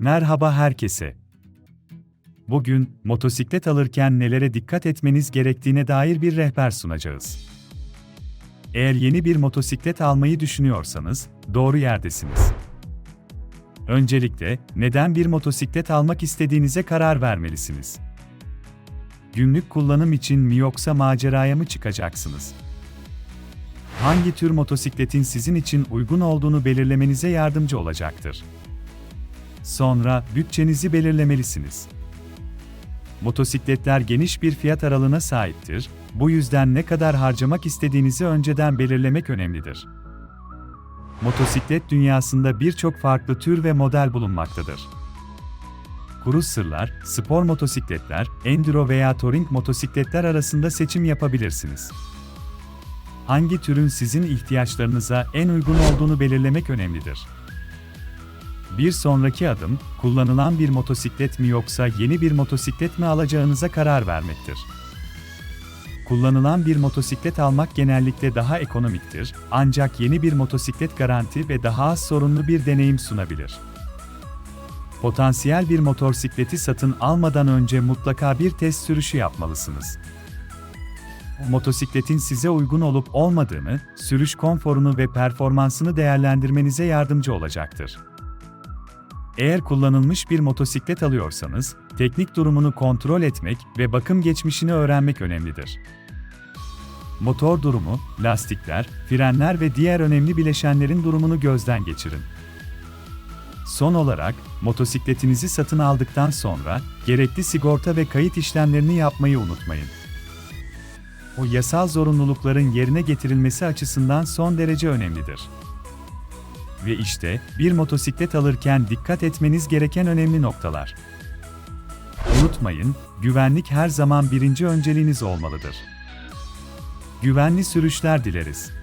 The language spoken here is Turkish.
Merhaba herkese. Bugün motosiklet alırken nelere dikkat etmeniz gerektiğine dair bir rehber sunacağız. Eğer yeni bir motosiklet almayı düşünüyorsanız doğru yerdesiniz. Öncelikle neden bir motosiklet almak istediğinize karar vermelisiniz. Günlük kullanım için mi yoksa maceraya mı çıkacaksınız? Hangi tür motosikletin sizin için uygun olduğunu belirlemenize yardımcı olacaktır. Sonra bütçenizi belirlemelisiniz. Motosikletler geniş bir fiyat aralığına sahiptir. Bu yüzden ne kadar harcamak istediğinizi önceden belirlemek önemlidir. Motosiklet dünyasında birçok farklı tür ve model bulunmaktadır. Cruiser'lar, spor motosikletler, enduro veya touring motosikletler arasında seçim yapabilirsiniz. Hangi türün sizin ihtiyaçlarınıza en uygun olduğunu belirlemek önemlidir. Bir sonraki adım, kullanılan bir motosiklet mi yoksa yeni bir motosiklet mi alacağınıza karar vermektir. Kullanılan bir motosiklet almak genellikle daha ekonomiktir, ancak yeni bir motosiklet garanti ve daha az sorunlu bir deneyim sunabilir. Potansiyel bir motosikleti satın almadan önce mutlaka bir test sürüşü yapmalısınız. Motosikletin size uygun olup olmadığını, sürüş konforunu ve performansını değerlendirmenize yardımcı olacaktır. Eğer kullanılmış bir motosiklet alıyorsanız, teknik durumunu kontrol etmek ve bakım geçmişini öğrenmek önemlidir. Motor durumu, lastikler, frenler ve diğer önemli bileşenlerin durumunu gözden geçirin. Son olarak, motosikletinizi satın aldıktan sonra gerekli sigorta ve kayıt işlemlerini yapmayı unutmayın. O yasal zorunlulukların yerine getirilmesi açısından son derece önemlidir. Ve işte bir motosiklet alırken dikkat etmeniz gereken önemli noktalar. Unutmayın, güvenlik her zaman birinci önceliğiniz olmalıdır. Güvenli sürüşler dileriz.